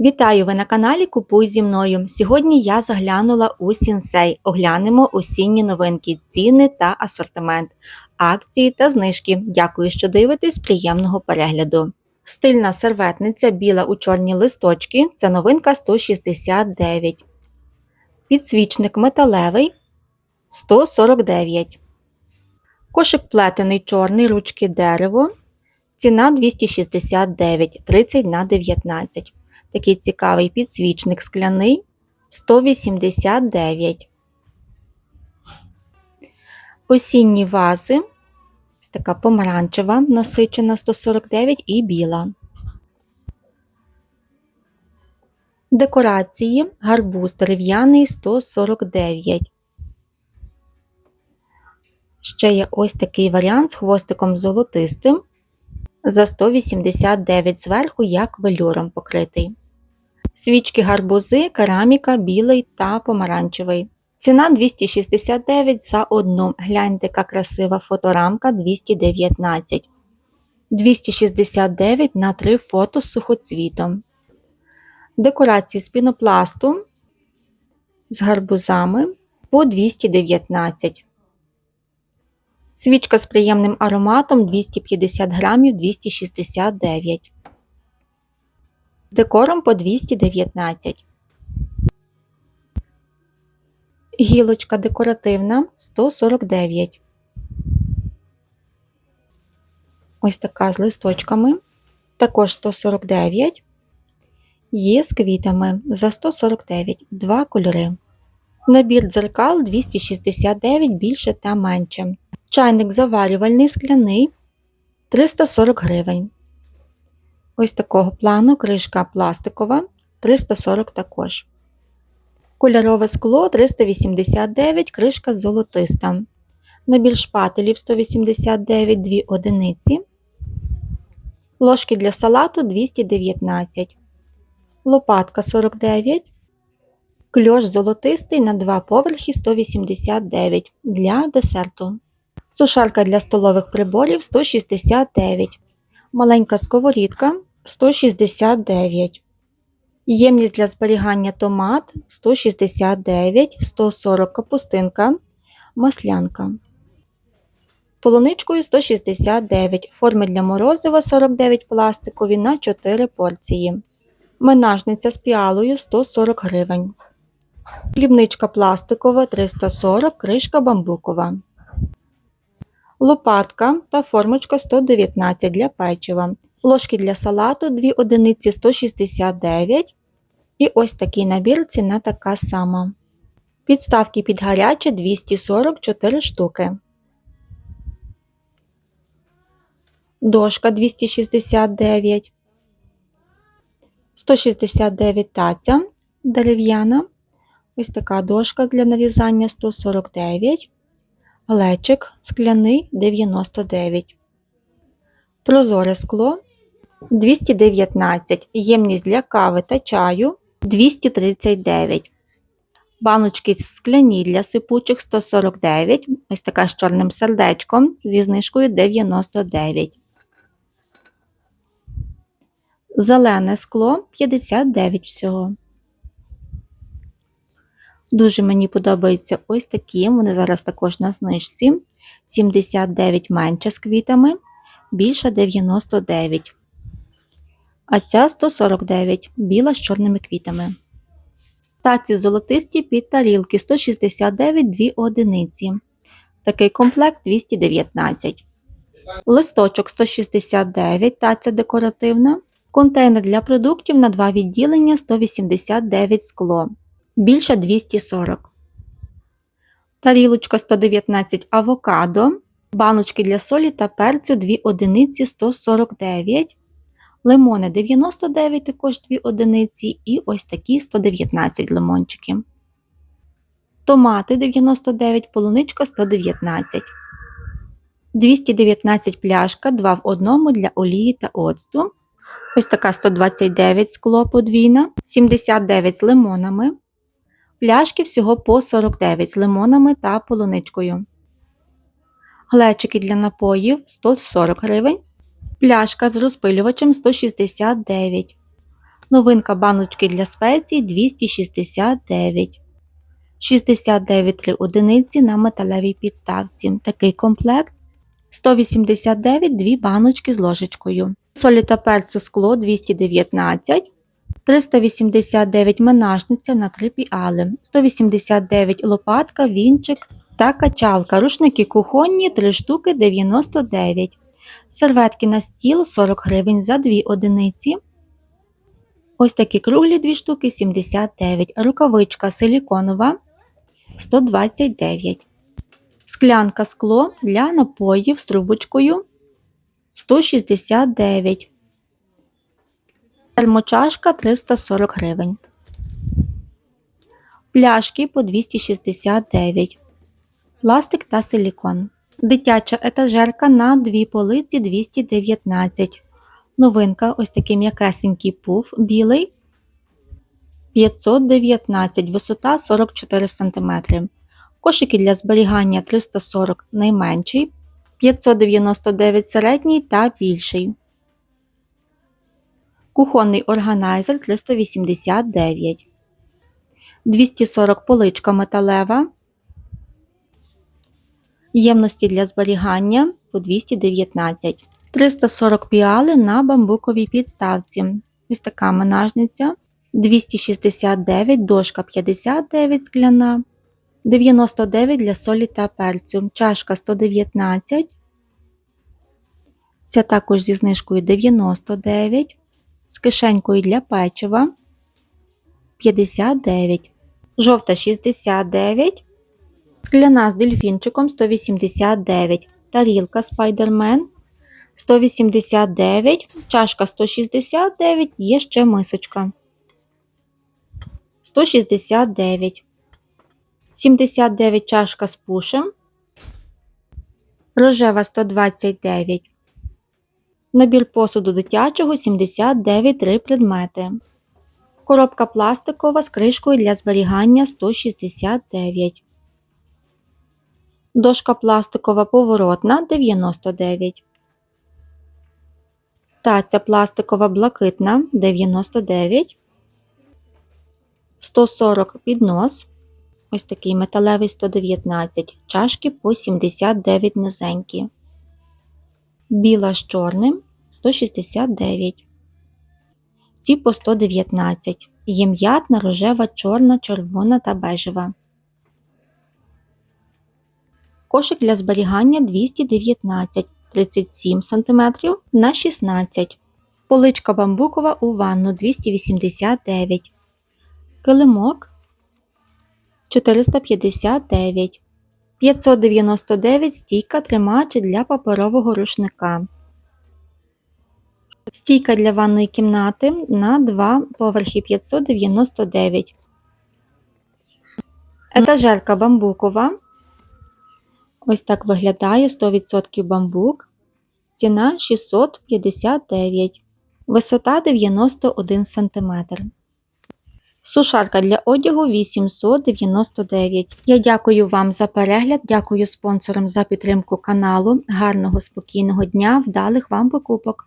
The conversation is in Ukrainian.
Вітаю ви на каналі Купуй зі мною. Сьогодні я заглянула у Сінсей. Оглянемо осінні новинки, ціни та асортимент, акції та знижки. Дякую, що дивитесь. Приємного перегляду. Стильна серветниця біла у чорні листочки. Це новинка 169. Підсвічник металевий 149. Кошик плетений чорний ручки дерево. Ціна 269, 30 на 19. Такий цікавий підсвічник скляний 189. Осінні вази. Така помаранчева, насичена 149 і біла. Декорації гарбуз дерев'яний 149. Ще є ось такий варіант з хвостиком золотистим за 189 зверху, як велюром покритий. Свічки гарбузи, кераміка, білий та помаранчевий. Ціна 269 за одну. Гляньте, яка красива фоторамка 219. 269 на 3 фото з сухоцвітом. Декорації з пінопласту з гарбузами по 219. Свічка з приємним ароматом 250 грамів 269. З декором по 219. Гілочка декоративна 149. Ось така з листочками. Також 149. Є з квітами за 149 два кольори. Набір дзеркал 269 більше та менше. Чайник заварювальний скляний 340 гривень. Ось такого плану кришка пластикова 340 також. Кольорове скло 389, кришка золотиста. Набір шпателів 189 2 одиниці. Ложки для салату 219. Лопатка 49. Кльош золотистий на 2 поверхи 189 для десерту. Сушарка для столових приборів 169. Маленька сковорідка 169. Ємність для зберігання томат 169, 140 капустинка, маслянка. Полуничкою 169, форми для морозива 49 пластикові на 4 порції. Менажниця з піалою 140 гривень. Хлібничка пластикова 340, кришка бамбукова. Лопатка та формочка 119 для печива. Ложки для салату 2 одиниці 169. І ось такий набір ціна така сама. Підставки під гаряче 244 штуки. Дошка 269. 169 таця дерев'яна. Ось така дошка для нарізання 149. Глечик скляний 99. Прозоре скло 219. Ємність для кави та чаю 239. Баночки скляні для сипучих 149. Ось така з чорним сердечком зі знижкою 99. Зелене скло 59 всього. Дуже мені подобаються ось такі. Вони зараз також на знижці. 79 менше з квітами, більша 99. А ця 149 біла з чорними квітами. Таці золотисті під тарілки 169 2 одиниці. Такий комплект 219. Листочок 169, таця декоративна. Контейнер для продуктів на 2 відділення 189 скло. Більше 240. Тарілочка 119 авокадо. Баночки для солі та перцю 2 одиниці 149. Лимони 99 також 2 одиниці. І ось такі 119 лимончики. Томати 99, полуничка 119. 219 пляшка 2 в одному для олії та оцту. Ось така 129 скло подвійна, 79 з лимонами. Пляшки всього по 49 з лимонами та полуничкою. Глечики для напоїв 140 гривень. Пляшка з розпилювачем 169 Новинка баночки для спецій 269. 69 3 одиниці на металевій підставці. Такий комплект 189 2 баночки з ложечкою. Солі та перцю скло 219. 389 менажниця на 3 піали, 189 лопатка, вінчик та качалка, рушники кухонні 3 штуки 99, серветки на стіл 40 гривень за 2 одиниці. Ось такі круглі 2 штуки 79, рукавичка силіконова 129, склянка скло для напоїв з трубочкою 169. Термочашка 340 гривень. Пляшки по 269. Пластик та силікон. Дитяча етажерка на дві полиці 219. Новинка ось такий м'якесенький пуф білий 519, висота 44 см. Кошики для зберігання 340 найменший, 599 середній та більший. Кухонний органайзер 389. 240 поличка металева. Ємності для зберігання по 219. 340 піали на бамбуковій підставці. Ось така менажниця. 269, дошка 59 скляна. 99 для солі та перцю. Чашка 119. Ця також зі знижкою 99 з кишенькою для печива 59, жовта 69, скляна з дельфінчиком 189, тарілка Спайдермен 189, чашка 169, є ще мисочка. 169, 79 чашка з пушем, рожева 129. Набір посуду дитячого 79 3 предмети. Коробка пластикова з кришкою для зберігання 169. Дошка пластикова поворотна 99. Таця пластикова блакитна 99. 140 піднос. Ось такий металевий 119. Чашки по 79 низенькі біла з чорним 169. Ці по 119. Є м'ятна, рожева, чорна, червона та бежева. Кошик для зберігання 219 37 см на 16 Поличка бамбукова у ванну 289 Килимок 459 599 стійка тримач для паперового рушника. Стійка для ванної кімнати на 2 поверхи 599. Етажерка бамбукова. Ось так виглядає 100% бамбук. Ціна 659. Висота 91 см. Сушарка для одягу 899. Я дякую вам за перегляд, дякую спонсорам за підтримку каналу. Гарного спокійного дня, вдалих вам покупок!